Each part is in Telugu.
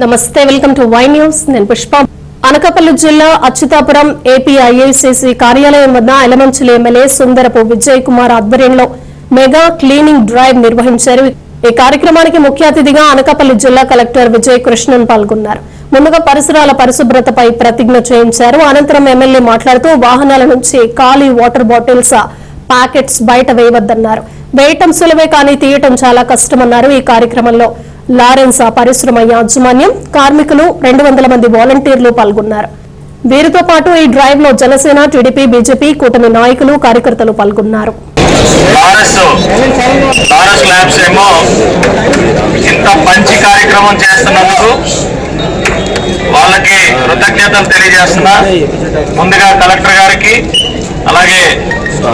నమస్తే వెల్కమ్ టు వై న్యూస్. నేను పుష్ప. అనకాపల్లి జిల్లా అచ్యుతాపురం ఏపీఐఏసీసీ కార్యాలయం వద్ద ఎలమంచిలి ఎమ్మెల్యే సుందరపు విజయ్ కుమార్ ఆధ్వర్యంలో మెగా క్లీనింగ్ డ్రైవ్ నిర్వహించారు. ఈ కార్యక్రమానికి ముఖ్య అతిథిగా అనకాపల్లి జిల్లా కలెక్టర్ విజయ్ కృష్ణన్ పాల్గొన్నారు. ముందుగా పరిసరాల పరిశుభ్రతపై ప్రతిజ్ఞ చేయించారు. అనంతరం ఎమ్మెల్యే మాట్లాడుతూ వాహనాల నుంచి ఖాళీ వాటర్ బాటిల్స్ ప్యాకెట్స్ బయట వేయవద్దన్నారు. వేయటం సులభే కానీ తీయటం చాలా కష్టమన్నారు ఈ కార్యక్రమంలో. లారెన్స్ పరిశ్రమ యాజమాన్యం కార్మికులు రెండు వందల మంది వాలంటీర్లు పాల్గొన్నారు. వీరితో పాటు ఈ డ్రైవ్లో జనసేన టీడీపీ బీజేపీ కూటమి నాయకులు కార్యకర్తలు పాల్గొన్నారు. ఇంత మంచి కార్యక్రమం చేస్తున్నందుకు వాళ్ళకి కృతజ్ఞతలు తెలియజేస్తున్నా. ముందుగా కలెక్టర్ గారికి అలాగే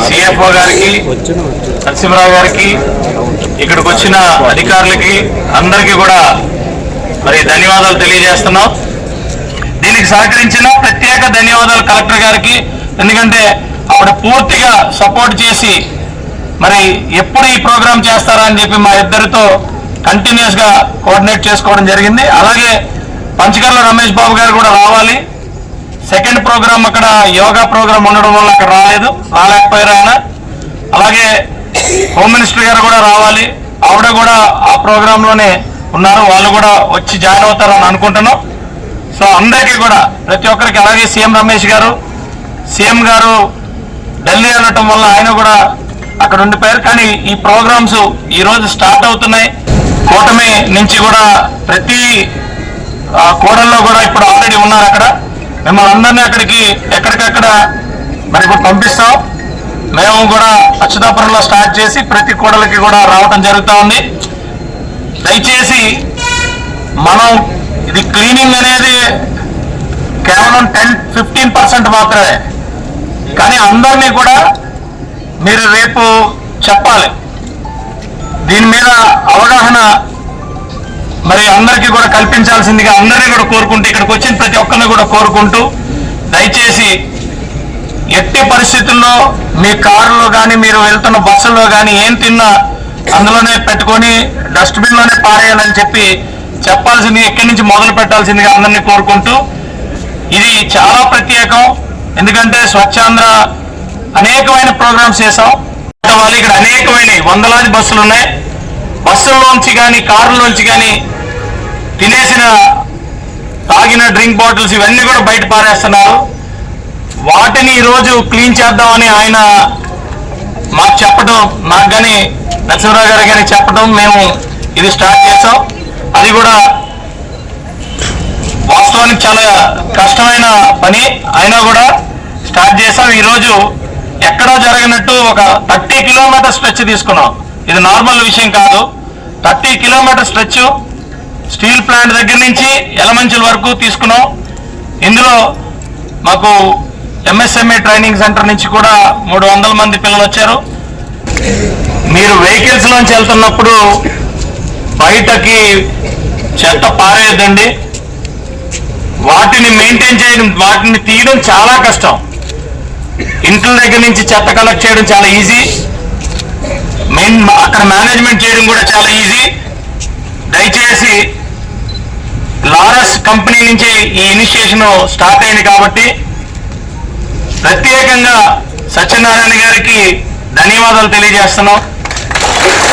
సిఎఫ్ఓ గారికి నరసింహరావు గారికి ఇక్కడికి వచ్చిన అధికారులకి అందరికీ కూడా మరి ధన్యవాదాలు తెలియజేస్తున్నాం. దీనికి సహకరించిన ప్రత్యేక ధన్యవాదాలు కలెక్టర్ గారికి. ఎందుకంటే ఆవిడ పూర్తిగా సపోర్ట్ చేసి మరి ఎప్పుడు ఈ ప్రోగ్రాం చేస్తారా అని చెప్పి మా ఇద్దరితో కంటిన్యూస్గా కోఆర్డినేట్ చేసుకోవడం జరిగింది. అలాగే పంచకర్ల రమేష్ బాబు గారు కూడా రావాలి. సెకండ్ ప్రోగ్రాం అక్కడ యోగా ప్రోగ్రాం ఉండడం వల్ల అక్కడ రాలేదు. రాలేకపోయారు ఆయన. అలాగే హోమ్ మినిస్టర్ గారు కూడా రావాలి. ఆవిడ కూడా ఆ ప్రోగ్రాంలోనే ఉన్నారు. వాళ్ళు కూడా వచ్చి జాయిన్ అవుతారని అనుకుంటున్నాం. సో అందరికీ కూడా ప్రతి ఒక్కరికి అలాగే సీఎం రమేష్ గారు సీఎం గారు ఢిల్లీ వెళ్ళటం వల్ల ఆయన కూడా అక్కడ ఉండిపోయారు. కానీ ఈ ప్రోగ్రామ్స్ ఈరోజు స్టార్ట్ అవుతున్నాయి. కూటమి నుంచి కూడా ప్రతి ఆ, కూడల్లో కూడా ఇప్పుడు ఆల్రెడీ ఉన్నారు అక్కడ. మిమ్మల్ని అందరినీ అక్కడికి ఎక్కడికక్కడ మరి ఇప్పుడు పంపిస్తాం. మేము కూడా అచ్యుతాపురంలో స్టార్ట్ చేసి ప్రతి కూడలకి కూడా రావటం జరుగుతూ ఉంది. దయచేసి మనం ఇది క్లీనింగ్ అనేది కేవలం టెన్ ఫిఫ్టీన్ పర్సెంట్ మాత్రమే. కానీ అందరినీ కూడా మీరు రేపు చెప్పాలి. దీని మీద అవగాహన మరి అందరికీ కూడా కల్పించాల్సిందిగా అందరినీ కూడా కోరుకుంటూ ఇక్కడికి వచ్చిన ప్రతి ఒక్కరిని కూడా కోరుకుంటూ దయచేసి ఎట్టి పరిస్థితుల్లో మీ కారులో కానీ మీరు వెళ్తున్న బస్సుల్లో కానీ ఏం తిన్నా అందులోనే పెట్టుకొని డస్ట్బిన్లోనే పారేయాలని చెప్పి చెప్పాల్సింది ఎక్కడి నుంచి మొదలు పెట్టాల్సిందిగా అందరినీ కోరుకుంటూ ఇది చాలా ప్రత్యేకం. ఎందుకంటే స్వచ్ఛాంధ్ర అనేకమైన ప్రోగ్రామ్స్ చేసాం వాళ్ళు ఇక్కడ అనేకమైన వందలాది బస్సులు ఉన్నాయి. బస్సుల్లోంచి కానీ కారుల్లోంచి కానీ తినేసిన తాగిన డ్రింక్ బాటిల్స్ ఇవన్నీ కూడా బయట పారేస్తున్నారు. వాటిని ఈరోజు క్లీన్ చేద్దామని ఆయన మాకు చెప్పడం నాకు కానీ నరసింహరావు గారు కానీ చెప్పడం మేము ఇది స్టార్ట్ చేసాం అది కూడా వాస్తవానికి చాలా కష్టమైన పని. అయినా కూడా స్టార్ట్ చేసాం ఈరోజు ఎక్కడో జరిగినట్టు ఒక థర్టీ కిలోమీటర్ స్ట్రెచ్ తీసుకున్నాం. ఇది నార్మల్ విషయం కాదు. Thirty kilometer stretch steel plant దగ్గర నుంచి ఎలమంచుల వరకు తీసుకున్నాం. ఇందులో మాకు ఎంఎస్ఎంఏ ట్రైనింగ్ సెంటర్ నుంచి కూడా మూడు వందల మంది పిల్లలు వచ్చారు. మీరు వెహికల్స్లోంచి వెళ్తున్నప్పుడు బయటకి చెత్త పారేయద్దండి. వాటిని మెయింటైన్ చేయడం వాటిని తీయడం చాలా కష్టం. ఇంట్ల దగ్గర నుంచి చెత్త కలెక్ట్ చేయడం చాలా ఈజీ మెయిన్ అక్కడ మేనేజ్మెంట్ చేయడం కూడా చాలా ఈజీ దయచేసి లారస్ కంపెనీ నుంచి ఈ ఇనిషియేషన్ స్టార్ట్ అయింది కాబట్టి ప్రత్యేకంగా సత్యనారాయణ గారికి ధన్యవాదాలు తెలియజేస్తున్నాం.